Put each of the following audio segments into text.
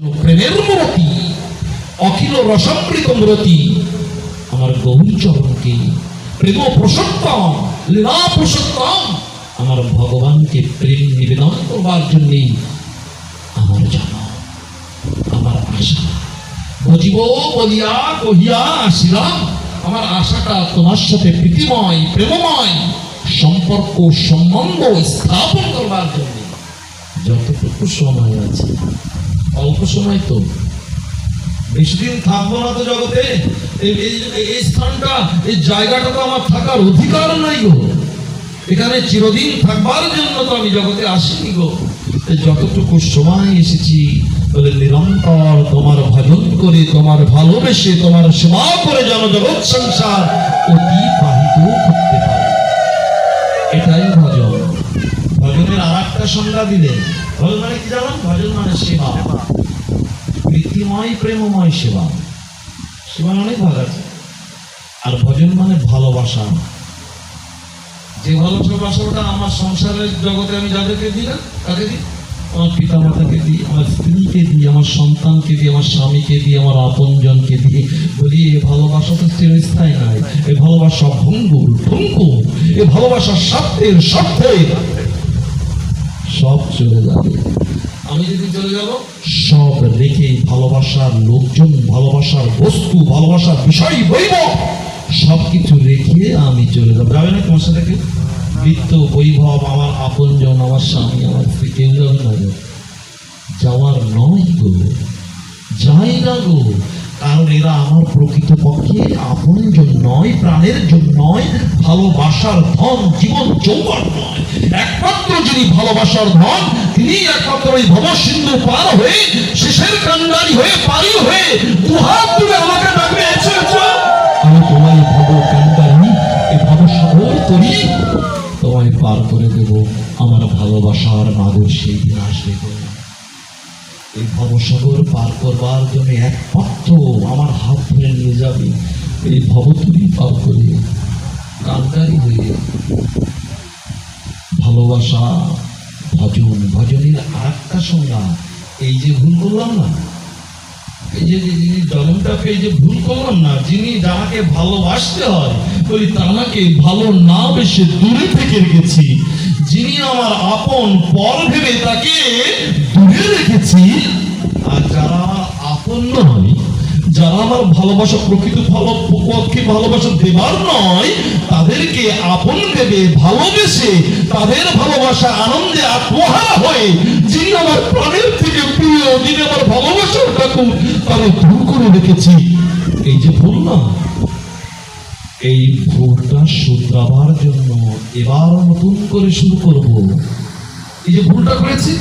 প্রেমের মূরতি, অখিল রসামৃত মূরতি, আমার গৌরী চরণকে প্রেম পুরুষোত্তম লীলা পুরুষোত্তম আমার ভগবানকে প্রেম নিবেদন করবার জন্যেই আমার জন্ম আমার আশা। বুঝিব বলিয়া কহিয়া আসিলাম, আমার আশাটা তোমার সাথে প্রীতিময়, প্রেমময়, সম্পর্ক সম্বন্ধ স্থাপন করবার জন্য। যতটুকু সময় আছে অল্প সময় তো। বেশি দিন থাকব না তো জগতে। এই স্থানটা, এই জায়গাটা তো আমার থাকার অধিকার নাই গো। এখানে চিরদিন থাকবার জন্য তো আমি জগতে আসিনি গো। যতটুকু সময় এসেছি বলে নিরন্তর তোমার ভজন করে, তোমার ভালোবেসে, তোমার সেবা করে যেন জগৎ সংসার অতিবাহিত করতে পারে। এটাই ভজন। ভজনের আর একটা সংজ্ঞা দিলেন ভজন মানে কি জানো ভজন মানে সেবা। প্রীতিময় প্রেমময় সেবা। সেবা অনেক ভাগ আছে। আর ভজন মানে ভালোবাসা। যে ভালোবাসাটা আমার সংসারের জগতে আমি যাদেরকে না কাকে দিই। আমার পিতা মাতাকে দিই, আমার স্ত্রীকে দিই, আমার সন্তানকে দিই, আমার স্বামীকে দিই, আমার আপনজনকে দিই। বলি, এ ভালোবাসা তো চিরস্থায়ী নাই এ ভালোবাসা ভঙ্গুর ভঙ্গু এ ভালোবাসা স্বার্থের স্বার্থের সব চলে যাবে। আমি যদি চলে যাব? সব রেখে ভালোবাসার লোকজন ভালোবাসার বস্তু ভালোবাসার বিষয় বইব। সব কিছু রেখে আমি চলে যাব। যাবে না তোমার সাথে কেউ? বৃত্ত বৈভব আমার আপনজন আমার স্বামী আমার স্ত্রী কেউ যাবে না। যাওয়ার নয় গো যাই না গো কারণ এরা আমার প্রকৃত পক্ষে আপনজন নয়, প্রাণের জন্য নয়, ভালোবাসার ধন, জীবন, যৌবন নয়। একমাত্র যিনি ভালোবাসার ধন, তিনি একমাত্র ওই ভব সিন্ধু পার হয়ে, শেষের কান্ডারি হয়ে, পারি হয়ে দুহাত তুলে আমাকে ডাকবে আমি তোমায় ভব কান্ডারি, এই তরি তোমায় পার করে দেব। আমার ভালোবাসার মাদুর সেই দিন আসবে। এই ভবসাগর পার করবার জন্য একমাত্র আমার হাত ধরে নিয়ে যাবে। এই ভবতুলি পার করে কান্দারি হয়ে ভালোবাসা, ভজন, ভজনের আর একটা সংজ্ঞা। এই যে ভুল করলাম না, এই যে যিনি জন্মটা যে ভুল করলাম না, যিনি যাহাকে ভালোবাসতে হয়, বলি তাহাকে ভালো না বেশি দূরে থেকে রেখেছি। যিনি আমার আপন পর ভেবে তাকে দূরে রেখেছি, আর যারা আপন নয়, যারা আমার ভালোবাসা প্রকৃত ভালো পক্ষে ভালোবাসা দেবার নয়, তাদেরকে আপন ভেবে ভালোবেসে তাদের ভালোবাসা আনন্দে আত্মহারা হয়ে যিনি আমার প্রাণের থেকে প্রিয়, যিনি আমার ভালোবাসার ঠাকুর তারা দূর করে রেখেছি। এই যে ভুল না? এই ভুলটা শুধরাবার জন্য এবার নতুন করে শুরু করব। এই যে ভুলটা করেছি,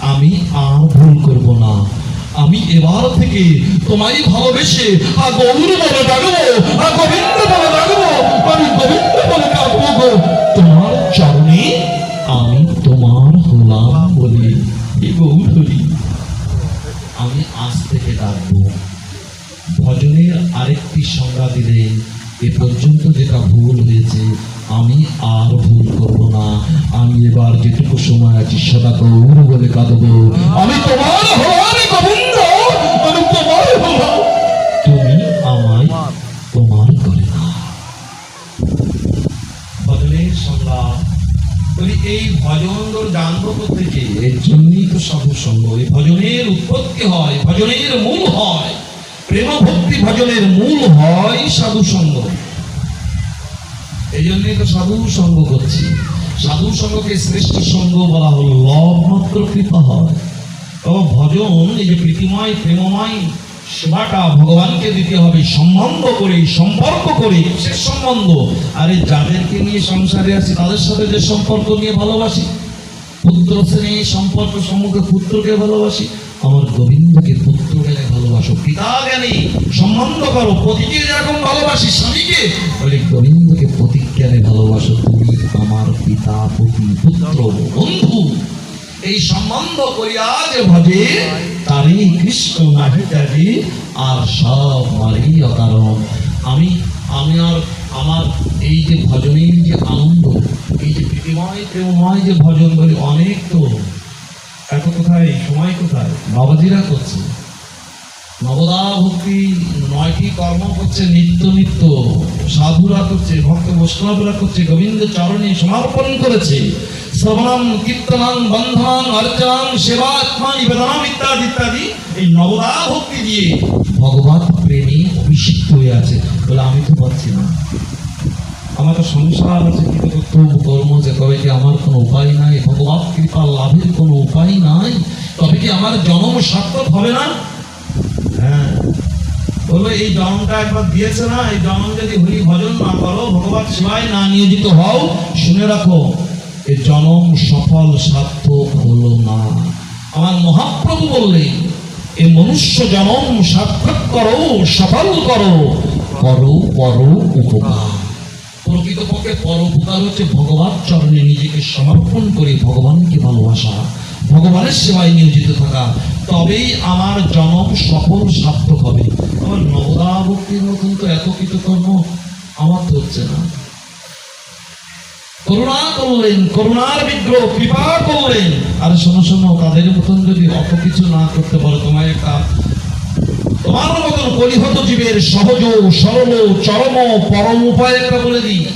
আমি আর ভুল করব না। আমি এবার থেকে তোমায় ভালোবেসে আর গৌর বলে ডাকবো আর গোবিন্দ বলে ডাকবো আমি গোবিন্দ বলে গো। তোমার চরণে আমি তোমার হলাম বলে। গৌর, আমি আজ থেকে ডাকবো। ভজনের আরেকটি সংজ্ঞা দিলেন এ পর্যন্ত যেটা ভুল হয়েছে আমি আর ভুল করব না। আমি এবার যেটুকু সময় আছি সদা গৌর বলে কাঁদবো। আমি তোমার এই থেকে সাধু সঙ্গ। এই ভজনের হয়, ভজনের মূল হয়। প্রেম ভক্তি ভজনের মূল হয় সাধু সঙ্গ এই জন্যই তো সাধু সঙ্গ করছি। সাধু সঙ্গকে শ্রেষ্ঠ সঙ্গ বলা হলো লব মাত্র কৃপা হয়। ও ভজন এই যে প্রীতিময়, প্রেমময়, সেবাটা ভগবানকে দিতে হবে, সম্বন্ধ করে, সম্পর্ক করে সে সম্বন্ধ। আরে যাদেরকে নিয়ে সংসারে আছি, তাদের সাথে যে সম্পর্ক নিয়ে ভালোবাসি? পুত্র স্নেহ সম্পর্ক সম্মুখে পুত্রকে ভালোবাসি, আমার গোবিন্দকে পুত্র ভালোবাসো পিতা জ্ঞানে সম্বন্ধ করো পতিকে যেরকম ভালোবাসি স্বামীকে। বলে গোবিন্দকে প্রতীক জ্ঞানে ভালোবাসো তুমি আমার পিতা পতি পুত্র বন্ধু। এই সম্বন্ধ করিয়া যে ভজে তারই কৃষ্ণ নাহি ত্যাগে আর সব মারি অকারণ। আমি আমি আর আমার এই যে ভজনের যে আনন্দ এই যে প্রীতিময় প্রেমময় যে ভজন বলি অনেক তো। এত কোথায়? সময় কোথায়? বাবাজিরা করছে। নবদা ভক্তি নয়টি কর্ম করছে, নিত্য নিত্য সাধুরা করছে, ভক্ত বৈষ্ণবরা করছে, গোবিন্দ চরণে সমর্পণ করেছে। শ্রবণম কীর্তনাং বন্ধনাং অর্চনাং সেবা আত্মা নিবেদনাম ইত্যাদি ইত্যাদি এই নবদা ভক্তি দিয়ে ভগবত প্রেমী অভিষিক্ত হয়ে আছে বলে আমি তো পাচ্ছি না। আমার তো সংসার আছে, কিন্তু কর্ম যে, তবে কি আমার কোনো উপায় নাই? ভগবত কৃপা লাভের কোনো উপায় নাই? তবে কি আমার জন্ম সার্থক হবে না? হ্যাঁ। বলল, এই জন্মটা একবার দিয়েছে না, এই জন্ম যদি হরি ভজন না করো ভগবত সেবায় না নিয়োজিত হও, শুনে রাখো এই জন্ম সফল সার্থক হলো না। আমার মহাপ্রভু বললেন এই মনুষ্য জন্ম সার্থক করো, সফল করো করো করো উপকার। প্রকৃতপক্ষে পরোপকার হচ্ছে ভগবান চরণে নিজেকে সমর্পণ করে ভগবানকে ভালোবাসা। ভগবানের সেবায় নিয়োজিত থাকা। তবেই আমার জনম সফল সার্থক হবে। আমার নবদা ভক্তির মতন তো এত কৃতকর্ম আমার তো হচ্ছে না। করুণা করলেন, করুণার বিগ্রহ, কৃপা করলেন। আর শোনো শোনো, তাদের মতন যদি অত কিছু না করতে পারো, তোমায় একটা তোমার মতন পরিহত জীবের সহজ, সরল, চরম, পরম উপায় একটা বলে দিই।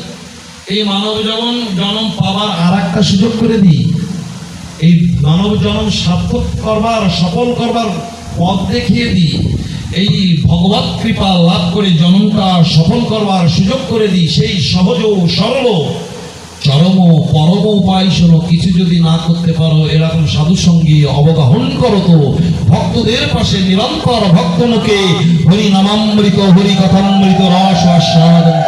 এই মানব জনম জনম পাওয়ার আর একটা সুযোগ করে দিই। এই মানব জনম সার্থক করবার, সফল করবার পথ দেখিয়ে দিই। এই ভগবত কৃপা লাভ করে জনমটা সফল করবার সুযোগ করে দিই। সেই সহজ সরল চরম পরম উপায় শোনো কিছু যদি না করতে পারো, এরকম সাধু সঙ্গী অবগাহন করো তো। ভক্তদের পাশে নিরন্তর ভক্ত মুখে হরি নামামৃত হরি কথামৃত রস আস্বাদন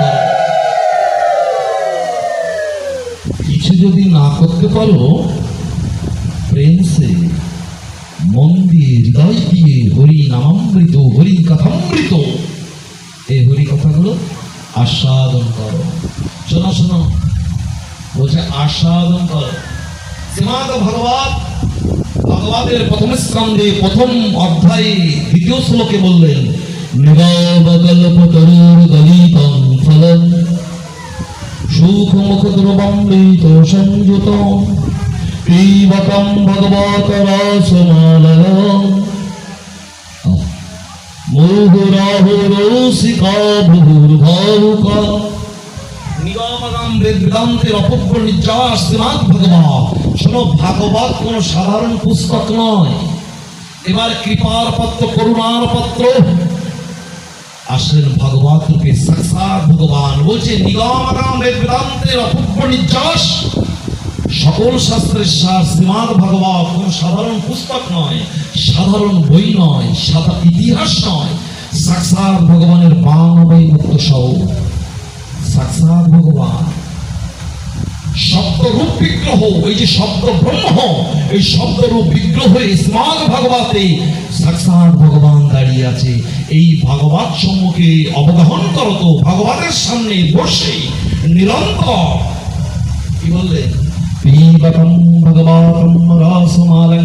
কিছু যদি না করতে পারো প্রেম সে মন দিয়ে হৃদয় দিয়ে হরি নামামৃত হরি কথামৃত এই হরি কথাগুলো আস্বাদন করো। শোনো শোনো। বলছে, আস্বাদন করো। শ্রীমদ ভগবত ভগবতের প্রথম স্কন্ধে, প্রথম অধ্যায়ে, দ্বিতীয় শ্লোকে বললেন সুখ মুখ পিবতম ভগবত রসমালয় মুহুরাহুরসিকা ভুর্ভাবুকা নিগমগাম বেদান্তের অপব্য নির্যাস শ্রীনাথ ভগবান। শোনো, ভাগবত কোন সাধারণ পুস্তক নয়। এবার কৃপার পত্র, করুণার পত্র। আসলেন ভগবত রূপে সাক্ষাৎ ভগবান। বলছে, নিগমগাম বেদান্তের অপব্য নির্যাস সকল শাস্ত্রের সার শ্রীমাদ ভাগবত কোন সাধারণ পুস্তক নয়, সাধারণ বই নয় সাদা ইতিহাস নয়। সাক্ষাৎ ভগবানের বাংলাবাই মুক্ত সহ। সাক্ষাৎ ভগবান। শব্দরূপ বিগ্রহ, এই যে শব্দ ব্রহ্ম এই শব্দরূপ বিগ্রহ স্মাগ ভগবতে সাক্ষাৎ ভগবান দাঁড়িয়ে আছে। এই ভগবত সম্মুখে অবগাহন করো তো ভগবানের সামনে বসে, নিরন্তর। কি বললেন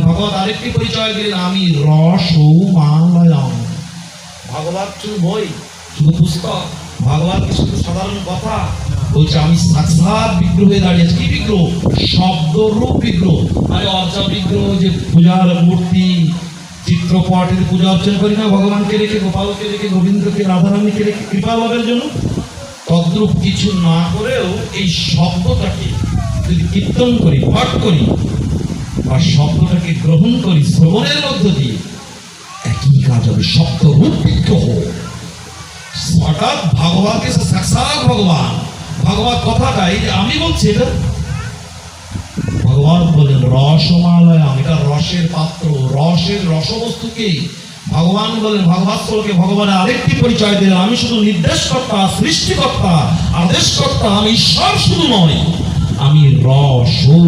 ভগবত আরেকটি পরিচয় দিলেন আমি ভগবত শুধু বই শুধু পুস্তক ভগবান কি শুধু সাধারণ কথা? বলছে আমি সাক্ষাৎ বিগ্রহে দাঁড়িয়ে আছি। কি বিগ্রহ? শব্দরূপ বিগ্রহ। আরে অর্চা বিগ্রহ যে পূজার মূর্তি চিত্রপটের পূজা অর্চনা করি না ভগবানকে রেখে গোপালকে রেখে গোবিন্দকে রাধারানীকে রেখে কৃপা লাভের জন্য? তদ্রূপ কিছু না করেও এই শব্দটাকে যদি কীর্তন করি, পাঠ করি বা শব্দটাকে গ্রহণ করি, শ্রবণের মধ্য দিয়ে, একই কাজ হবে শব্দ রূপ বিগ্রহ হঠাৎ ভগবান সাক্ষাৎ ভগবান। ভগবান কথাটা এই যে আমি বলছি এটা। ভগবান বলেন রসমালয় এটা রসের পাত্র, রসের রসবস্তুকে ভগবান বলেন ভগবান ভগবানের আরেকটি পরিচয় দিলেন। আমি শুধু নির্দেশকর্তা, সৃষ্টিকর্তা, আদেশকর্তা, আমি ঈশ্বর শুধু নয় আমি রস ও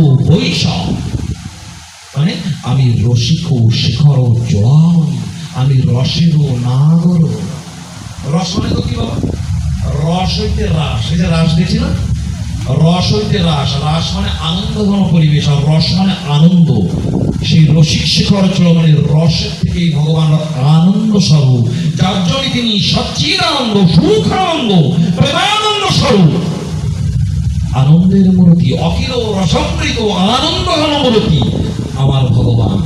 মানে আমি রসিক শিখর জয় আমি রসের নাগর। রস মানে তো কি বাবা? রস হইতে রাস। এই যে রাস দেখছি না রস হইতে রাস। রাস মানে আনন্দঘন পরিবেশ আর রস মানে আনন্দ। সেই রসিক শিখর ছিল মানে রসের থেকে ভগবান আনন্দ স্বরূপ। যার জন্য তিনি সচ্চির আনন্দ সুখ আনন্দ প্রেমানন্দ স্বরূপ। আনন্দের মূর্তি, অখিল রসমৃত আনন্দ ঘন মূর্তি আমার ভগবান।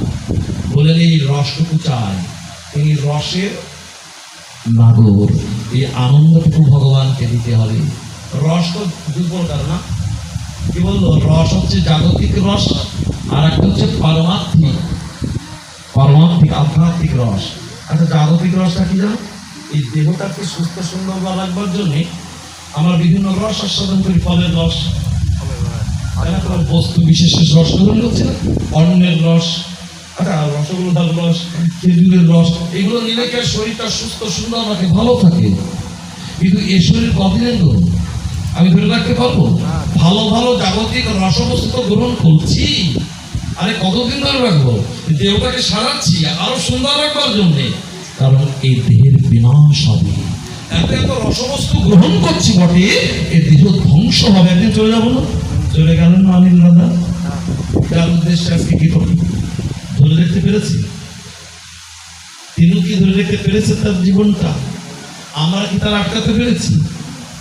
বলেন, এই রসটুকু চাই। এই রসের নাগর, এই আনন্দটুকু ভগবানকে দিতে হবে। রস তো দু না? কি বলল? রস হচ্ছে জাগতিক রস, আর একটা হচ্ছে পারমার্থিক পারমার্থিক আধ্যাত্মিক রস। আচ্ছা জাগতিক রসটা কি জানো? এই দেহটাকে সুস্থ সুন্দর রাখবার জন্য আমরা বিভিন্ন রস আস্বাদন করি, ফলের রস? বস্তু বিশেষ রস গ্রহণ করছে না। অন্নের রস আচ্ছা রসগোল্লার রস, খেজুরের রস, এগুলো নিলে কি শরীরটা সুস্থ, সুন্দর রাখে ভালো থাকে? কিন্তু এ শরীর কতদিনের গ্রহণ আমি ধরে রাখতে পারব? ভালো ভালো জাগতিক রসবস্তু গ্রহণ করছি। আরে কতদিন ধরে রাখব? দেহটাকে সারাচ্ছি, আরও সুন্দর রাখবার জন্যে। কারণ এই দেহের বিনাশ হবে। এত এত রসবস্তু গ্রহণ করছি বটে এই দেহ ধ্বংস হবে, একদিন চলে যাব না? চলে গেলেন না অনিল দাদা? তার উদ্দেশ্যে আজকে কি করি ধরে রাখতে পেরেছি? তিনিও কি ধরে রাখতে পেরেছে তার জীবনটা? আমরা কি তার আটকাতে পেরেছি?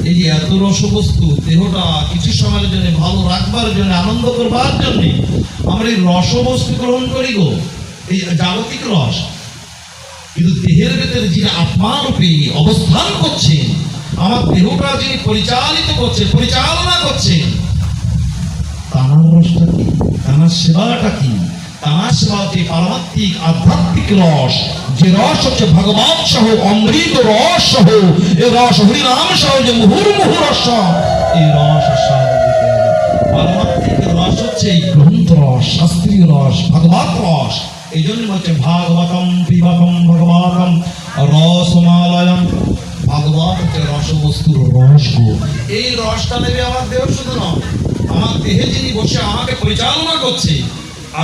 এই যে এত রসবস্তু, দেহটা কিছু সময়ের জন্য ভালো রাখবার জন্য, আনন্দ করবার জন্য আমরা এই রসবস্তু গ্রহণ করি গো। এই জাগতিক রস। কিন্তু দেহের ভেতরে যিনি আত্মারূপে অবস্থান করছেন, আমার দেহটা যিনি পরিচালিত করছে পরিচালনা করছে তানার রসটা কি? তানার সেবাটা কি? তানার সেবা হচ্ছে পারমাত্মিক, আধ্যাত্মিক রস, যে রস হচ্ছে ভগবান সহ, অমৃত রস সহ, এ রস হরিনাম সহ, যে মুহুর্মুহু রস এই রস পারমাত্মিক রস হচ্ছে এই গ্রন্থ রস, শাস্ত্রীয় রস ভগবত রস। এই জন্য হচ্ছে ভাগবতম পিবতম ভগবতম রসমালয়ম ভাগবত হচ্ছে রসবস্তুর রস গো এই রসটা নেবে আমার দেহ শুধু নয় আমার দেহে যিনি বসে আমাকে পরিচালনা করছে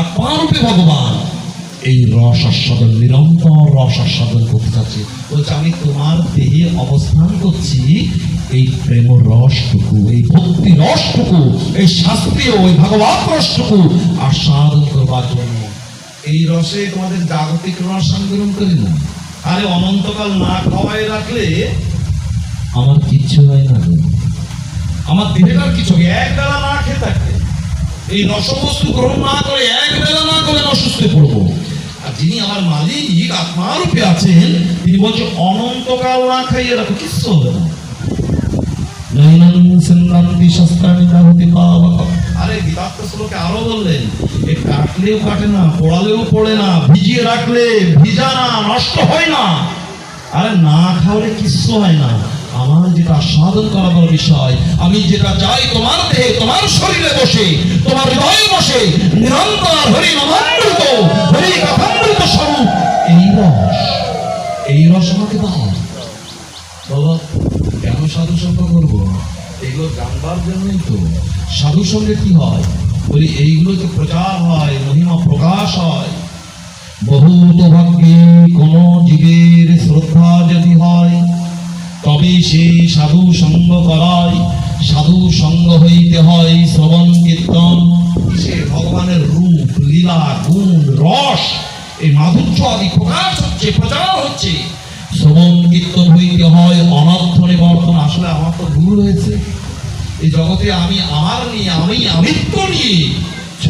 আত্মারূপে ভগবান। এই রস আস্বাদন নিরন্তর রস আস্বাদন করতে চাচ্ছে বলছে আমি তোমার দেহে অবস্থান করছি এই প্রেম রসটুকু এই ভক্তি রসটুকু এই শাস্ত্রীয় ওই ভগবত রসটুকু আস্বাদন করবার জন্য। এই রসে তোমাদের জাগতিক রস আমি গ্রহণ করি না আরে অনন্তকাল না খাওয়াই রাখলে আমার কিচ্ছু হয় না। আমার দেহের কিছু হবে। এক বেলা না খেয়ে থাকলে, এই রসবস্তু গ্রহণ না করে এক বেলা না করে অসুস্থ পড়ব আর যিনি আমার মালিক, আত্মারূপে আছেন, তিনি বলছেন, অনন্তকাল না খাইয়ে রাখো, কিচ্ছু হবে না আরে আরও বললেন, এ কাটলেও কাটে না পড়ে না, ভিজিয়ে রাখলে ভিজা না, নষ্ট হয় না। আরে না খাওয়ালে কিচ্ছু হয় না। আমার যেটা বিষয়, আমি যেটা চাই তোমার দেহে, তোমার শরীরে বসে, তোমার হৃদয়ে বসে, নিরন্তর হরি নামামৃত, হরি কথামৃত স্বরূপ, এই রস এই রস আমাকে দাও। বাবা সাধু সঙ্গ করব। এগুলো জানবার জন্যই তো। সাধু সঙ্গে কি হয়? বলি, এইগুলো তো প্রচার হয়, মহিমা প্রকাশ হয়, বহুত ভাগ্যে কোন জীবের শ্রদ্ধা যদি হয়, তবে সে সাধু সঙ্গ করায়। সাধু সঙ্গ হইতে হয় শ্রবণ কীর্তন। সে ভগবানের রূপ, লীলা, গুণ, রস, এই মাধুর্য আদি প্রকাশ হচ্ছে, প্রচার হচ্ছে। হয় আসলে আমার তো ভুল হয়েছে। এই জগতে আমি আমার নিয়ে, আমি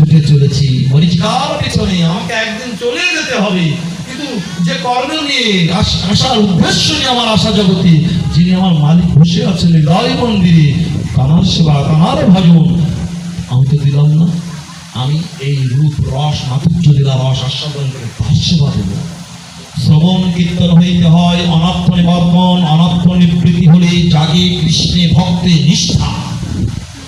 নিয়ে চলেছি। আমাকে একদিন যেতে হবে। কিন্তু যে কর্ম নিয়ে উদ্দেশ্য নিয়ে আমার আশা জগতে, যিনি আমার মালিক বসে আছেন হৃদয় মন্দিরে কানার সেবা কানার ভজন, আমি তো দিলাম না। আমি এই রূপ রস, মাধুর্য দিলা রস আস্বাদন করে তার সেবা দেবো। শ্রবণ কীর্তন হইতে হয়, অনর্থ নিবর্তন, অনর্থ নিবৃত্তি হলে জাগে কৃষ্ণে ভক্তে নিষ্ঠা।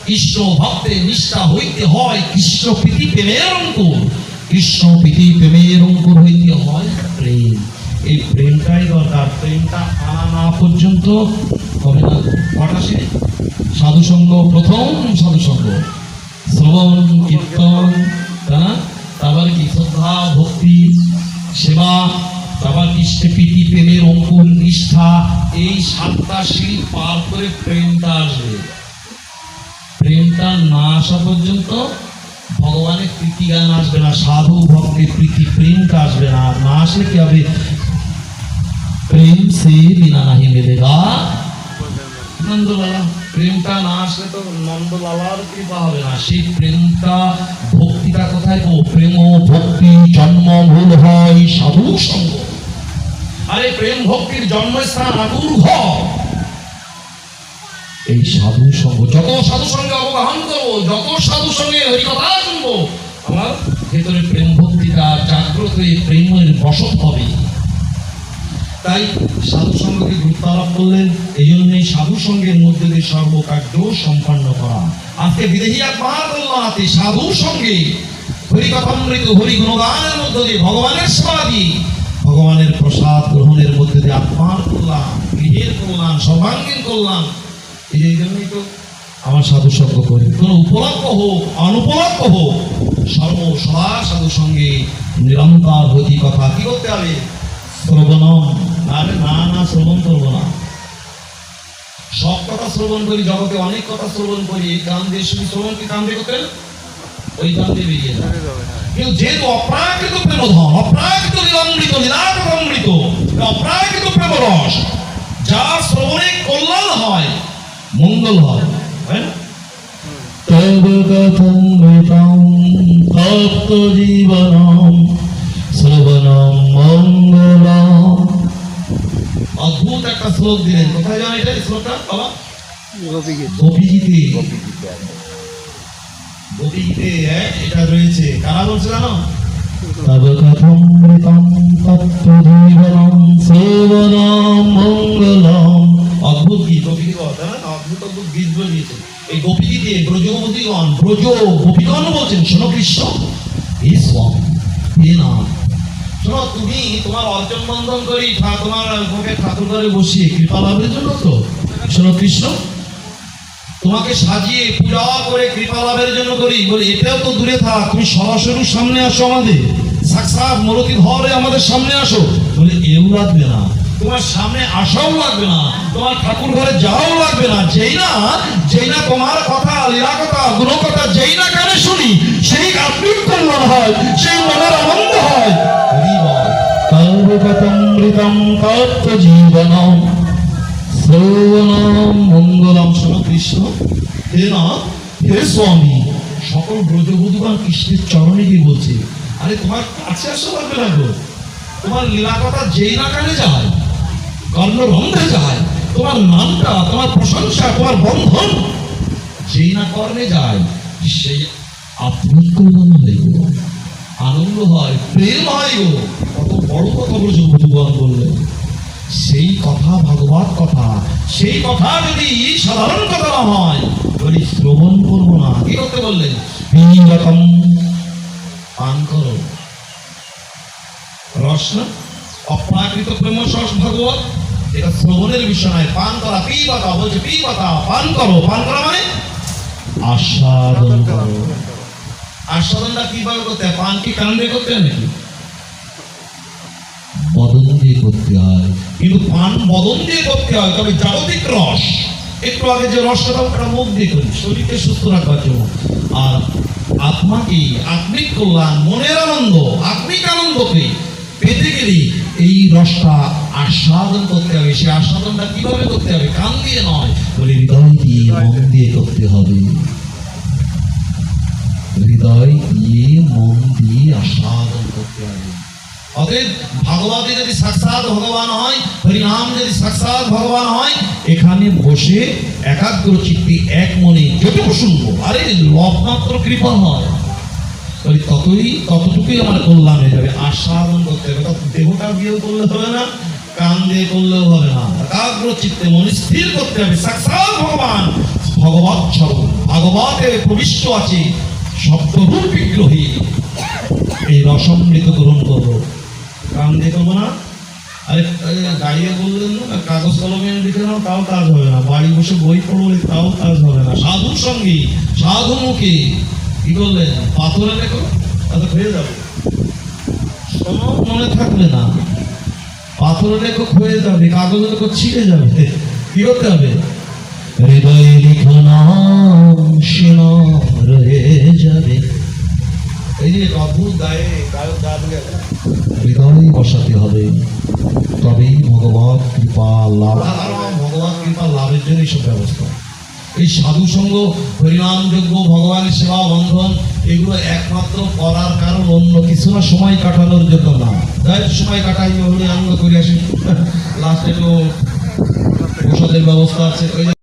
কৃষ্ণ ভক্তে নিষ্ঠা হইতে হয়, কৃষ্ণ প্রীতি প্রেমের অঙ্কুর। কৃষ্ণ প্রীতি প্রেমের অঙ্কুর হইতে হয় প্রেম। এই প্রেমটাই দরকার, প্রেমটা আনা না পর্যন্ত হবে না। কটা সে সাধুসঙ্গ, প্রথম সাধুসঙ্গ। শ্রবণ কীর্তন এই সাতটা সিঁড়ি পার করে প্রেমটা আসবে প্রেমটা না আসা পর্যন্ত ভগবানের প্রীতি গান আসবে না, সাধু ভক্তের প্রীতি প্রেমটা আসবে না, আর না আসলে কি হবে? প্রেম সে বিনা নাহি মিলেগা। নন্দলালা প্রেমটা না আসলে তো নন্দলালার কৃপা হবে না। সেই প্রেমটা ভক্তিটা কোথায় গো প্রেম ভক্তি জন্ম মূল হয় সাধু সঙ্গ আরে প্রেম ভক্তির জন্মস্থান আগুর ঘর এই সাধু সঙ্গ, যত সাধু সঙ্গে অবগাহন করব, যত সাধু সঙ্গে হরিকথা শুনব, আমার ভেতরে প্রেম ভক্তিটা জাগ্রত হয়ে প্রেমের বসত হবে। তাই সাধু সঙ্গকে গুরুত্ব আরোপ করলেন এই জন্যই সাধু সঙ্গের মধ্যে দিয়ে সর্বকার্য সম্পন্ন করা। আজকে বিদেহী আত্মার কল্যাণাতে সাধু সঙ্গে হরিকথামৃত হরি গুণগানের মধ্য দিয়ে ভগবানের দিয়ে ভগবানের প্রসাদ গ্রহণের মধ্যে দিয়ে আত্মার কল্যাণ গৃহের কল্যাণ, সর্বাঙ্গীন কল্যাণ। এই জন্যই তো আমার সাধু সঙ্গ করি। কোন উপলক্ষ হোক অনুপলক্ষ হোক, সর্ব সদা সাধু সঙ্গে নিরন্তর হতি কথা কি করতে হবে? শ্রবণম আরে না না, শ্রবণ করব না। সব কথা শ্রবণ করি, জগতে অনেক কথা শ্রবণ করি। এই কান দিয়ে শুধু শ্রবণ কি কান দিয়ে করতেন ওই কান দিয়ে বেরিয়ে যায় কিন্তু যেহেতু অপ্রাকৃত প্রেমধন অপ্রাকৃত লীলামৃত লীলাটক অমৃত অপ্রাকৃত প্রেমরস যা শ্রবণে কল্যাণ হয় মঙ্গল হয় তাই না? তব কথমৃতম তপ্ত জীবনম শ্রবণম মঙ্গলম অদ্ভুত একটা শ্লোক দিলেন কোথায় জানো এটা শ্লোকটা বাবা গোপীগীত গোপীগীতে হ্যাঁ, এটা রয়েছে। কারা বলছে জানো? জীবনম মঙ্গলম। অদ্ভুত গীত গোপীগীত অদ্ভুত অদ্ভুত গীত বলিয়েছে এই গোপীগীতে ব্রজবতীগণ ব্রজ গোপীগণ বলছেন শোনো কৃষ্ণ। হে স্বামী হে না শোনো তুমি তোমার অর্জন বন্ধন করি তোমার মুখে ঠাকুর ঘরে বসিয়ে কৃপা লাভের জন্য তো। শোনো কৃষ্ণ তোমাকে সাজিয়ে পূজা করে কৃপা লাভের জন্য করি। বলি, এটাও তো দূরে থাক, তুমি সরাসরি সামনে আসো আমাদের। সাক্ষাৎ মরতি ধরে আমাদের সামনে আসো। বলে, এও লাগবে না। তোমার সামনে আসাও লাগবে না। তোমার ঠাকুর ঘরে যাওয়াও লাগবে না। যেই না যেই না তোমার কথা, লীলা কথা, গুণ কথা, যেই না কানে শুনি, সেই আত্মিক কল্যাণ হয়, সেই মনের আনন্দ হয়। জীবনম। শ্রবণম মঙ্গলম শোনো কৃষ্ণ। হে না হে স্বামী, সকল ব্রজবধূগণ কৃষ্ণের চরণে গিয়ে বলছে, আরে তোমার কাছে আসা লাগবে না গো তোমার লীলা কথা যেই না কানে যায় কর্ণরন্ধ্রে যায়, তোমার নামটা, তোমার প্রশংসা, তোমার বন্ধন যেই না কর্ণে যায় সেই কল্যাণ হয় আনন্দ হয়, প্রেম হয় গো। কত বড় কথা ব্রজবধূগণ বললেন সেই কথা ভাগবত কথা, সেই কথা যদি সাধারণ কথা না হয় বলি শ্রবণ করব না। কি করতে বললেন? বিরকম পান করো। রস অপ্রাকৃত প্রেম রস ভাগবত এটা শ্রবণের বিষয় নয়। পান করা, পি কথা, বলছে, পি কথা, পান করো। পান করা মানে? আস্বাদন করো। আস্বাদনটা কীভাবে করতে পান কি কান দিয়ে করতে নাকি? দিয়ে করতে হয়। কিন্তু পান বদন দিয়ে করতে হয়, তবে জাগতিক রস। একটু আগে যে ওটা মুখ দিয়ে করি, শরীরকে সুস্থ রাখবার জন্য। আর আত্মাকে, আত্মিক কল্যাণ, মনের আনন্দ, আত্মিক আনন্দকে পেতে গেলে এই রসটা আস্বাদন করতে হবে। সে আস্বাদনটা কীভাবে করতে হবে? কান দিয়ে নয়, বলে হৃদয় দিয়ে মন দিয়ে করতে হবে। হৃদয় দিয়ে মন দিয়ে আস্বাদন করতে হবে। অতএব ভাগবতী যদি সাক্ষাৎ ভগবান হয়, হরিনাম যদি সাক্ষাৎ ভগবান হয়, এখানে বসে একাগ্র চিত্তে এক মনে যতটুকু শুনব আরে লবমাত্র কৃপণ হয় বলি ততই, ততটুকুই আমার কল্যাণ হয়ে যাবে। আস্বাদন করতে হবে দেহটা দিয়েও করলে হবে না, কান দিয়ে করলেও হবে না। একাগ্র চিত্তে মনে স্থির করতে হবে। সাক্ষাৎ ভগবান, ভগবত স্বরূপ, ভাগবতে প্রবিষ্ট আছে, শব্দরূপ বিগ্রহী। এই রসমৃত গ্রহণ করব কাম দিয়ে করব না আরে, দাঁড়িয়ে বললেন না কাগজ কলমে লিখে নাও, তাও কাজ হবে না। বাড়ি বসে বই পড়ব তাও কাজ হবে না। সাধুর সঙ্গে সাধু মুখে কি করলেন পাথরে লেখো তাতে হয়ে যাবে। কোনো মনে থাকবে না। পাথরে লেখো হয়ে যাবে, কাগজে লেখো ছিঁড়ে যাবে। কি করতে হবে? হৃদয় লিখনাম শিন রয়ে যাবে। এই যে অদ্ভুত গেল হৃদয় বসাতে হবে। তবেই ভগবত কৃপা লাভ ভগবান কৃপা লাভের জন্য এইসব ব্যবস্থা। এই সাধু সঙ্গ হরিনাম যজ্ঞ ভগবানের সেবা বন্ধন এগুলো একমাত্র করার কারণ অন্য কিছু না সময় কাটানোর জন্য না। হোক, সময় কাটাই হলে আনন্দ করে আসি। লাস্টে তো ওষুধের ব্যবস্থা আছে।